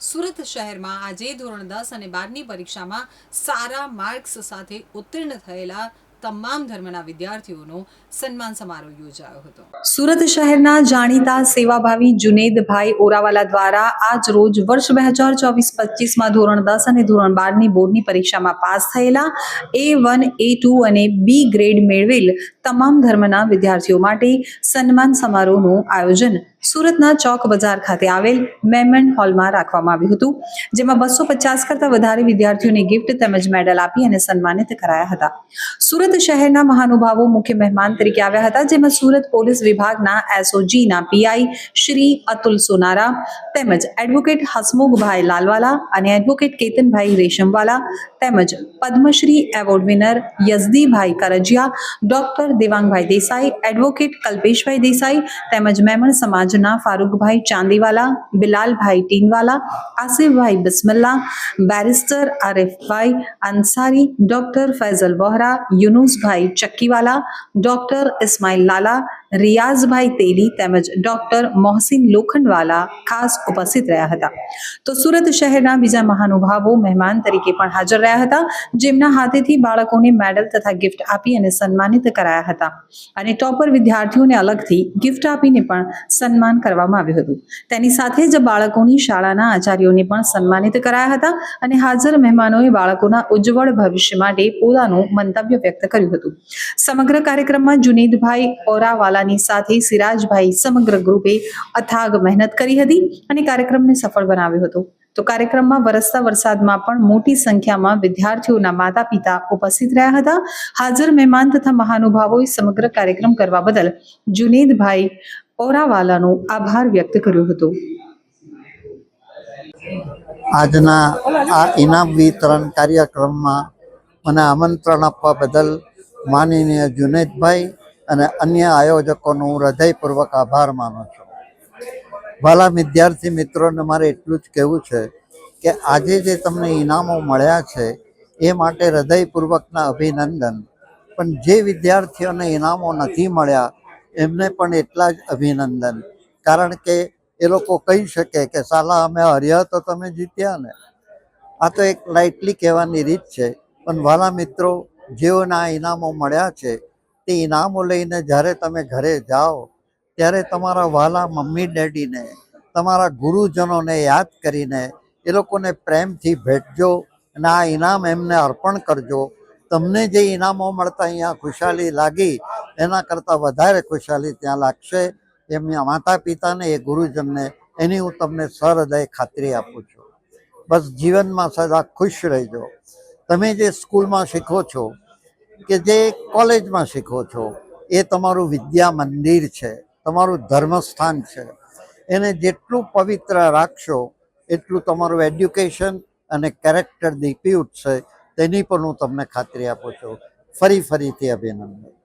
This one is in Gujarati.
સુરત શહેરમાં આજે ધોરણ દસ અને બારની પરીક્ષામાં સારા માર્ક્સ સાથે ઉત્તીર્ણ થયેલા તમામ ધર્મના વિદ્યાર્થીઓનો સન્માન સમારોહ યોજાયો હતો. સુરત શહેરના જાણીતા સેવાભાવી જુનેદભાઈ ઓરાવાલા દ્વારા આજ રોજ વર્ષ બે હજાર ચોવીસ પચીસમાં ધોરણ દસ અને ધોરણ બારની બોર્ડની પરીક્ષામાં પાસ થયેલા એ વન, એ ટુ અને બી ગ્રેડ મેળવેલ તમામ ધર્મના વિદ્યાર્થીઓ માટે સન્માન સમારોહનું આયોજન સુરતના ચોક બજાર ખાતે આવેલ મેમન હોલમાં રાખવામાં આવ્યું હતું, જેમાં બસો પચાસ કરતાં વધારે વિદ્યાર્થીઓને ગિફ્ટ તેમજ મેડલ આપી અને સન્માનિત કરાયા હતા. સુરત શહેરના મહાનુભાવો મુખ્ય મહેમાન તરીકે આવ્યા હતા, જેમાં સુરત પોલીસ વિભાગના એસઓજીના પીઆઈ શ્રી અતુલ સોનારા, તેમજ એડવોકેટ હસમુખભાઈ લાલવાલા અને એડવોકેટ કેતનભાઈ રેશમવાલા, તેમજ Padma Shri award winner Yazdibhai Karjiya, doctor Devangbhai Desai, advocate Kalpeshbhai Desai, તેમજ મેમણ रांझना फारूक भाई चांदीवाला, बिलाल भाई टीनवाला, आसिफ भाई बिस्मिल्ला barrister Arif bhai Ansari, doctor Faizal Bohra, Yunus bhai Chakkiwala, doctor Ismail लाला રિયાઝભાઈ તેલી તેમજ ડોક્ટર મોહસિન લોખંડવાલા ખાસ ઉપસ્થિત રહ્યા હતા. તો સુરત શહેરના બીજા મહાનુભાવો મહેમાન તરીકે પણ હાજર રહ્યા હતા, જેમના હાથેથી બાળકોને મેડલ તથા ગિફ્ટ આપી અને સન્માનિત કરાયા હતા. અને ટોપર વિદ્યાર્થીઓને અલગથી ગિફ્ટ આપીને પણ સન્માન કરવામાં આવ્યું હતું. તેની સાથે જ બાળકોની શાળાના આચાર્યોને પણ સન્માનિત કરાયા હતા અને હાજર મહેમાનોએ બાળકોના ઉજ્જવળ ભવિષ્ય માટે પોતાનું મંતવ્ય વ્યક્ત કર્યું હતું. સમગ્ર કાર્યક્રમમાં જુનેદભાઈ ઓરાવાલાની સાથે સિરાજભાઈ સમગ્ર ગ્રુપે અથાગ મહેનત કરી હતી અને કાર્યક્રમને સફળ બનાવ્યો હતો. તો કાર્યક્રમમાં વરસતા વરસાદમાં પણ મોટી સંખ્યામાં વિદ્યાર્થીઓના માતા પિતા ઉપસ્થિત રહ્યા હતા. હાજર મહેમાન તથા મહાનુભાવોએ સમગ્ર કાર્યક્રમ કરવા બદલ જુનેદભાઈ ઓરાવાલાનો આભાર વ્યક્ત કર્યો હતો. આજના આ ઇનામ વિતરણ કાર્યક્રમમાં મને આમંત્રણ આપવા બદલ માનનીય જુનેદભાઈ અને અન્ય આયોજકોનો હું હૃદયપૂર્વક આભાર માનું છું. વાલા વિદ્યાર્થી મિત્રોને મારે એટલું જ કહેવું છે કે આજે જે તમને ઇનામો મળ્યા છે, એ માટે હૃદયપૂર્વકના અભિનંદન. પણ જે વિદ્યાર્થીઓને ઇનામો નથી મળ્યા, એમને પણ એટલા જ અભિનંદન. કારણ કે એ લોકો કહી શકે કે, સાલા, અમે હર્યા તો તમે જીત્યા ને. આ તો એક લાઇટલી કહેવાની રીત છે. પણ વાલા મિત્રો, જેઓને આ ઇનામો મળ્યા છે તે ઇનામો લઈને જ્યારે તમે ઘરે જાઓ, ત્યારે તમારા વાલા મમ્મી ડેડીને, તમારા ગુરુજનોને યાદ કરીને એ લોકોને પ્રેમથી ભેટજો અને આ ઇનામ એમને અર્પણ કરજો. તમને જે ઇનામો મળતા અહીંયા ખુશાલી લાગી, એના કરતાં વધારે ખુશાલી ત્યાં લાગશે. એમના માતા પિતાને એ ગુરુજનને, એની હું તમને સહૃદય ખાતરી આપું છું. બસ જીવનમાં સદા ખુશ રહેજો. તમે જે સ્કૂલમાં શીખો છો કે જે કોલેજમાં શીખો છો, એ તમારું વિદ્યા મંદિર છે, તમારું ધર્મસ્થાન છે. એને જેટલું પવિત્ર રાખશો, એટલું તમારું એડ્યુકેશન અને કેરેક્ટર દીપી ઉઠશે તેની પણ હું તમને ખાતરી આપું છું. ફરી ફરીથી અભિનંદન.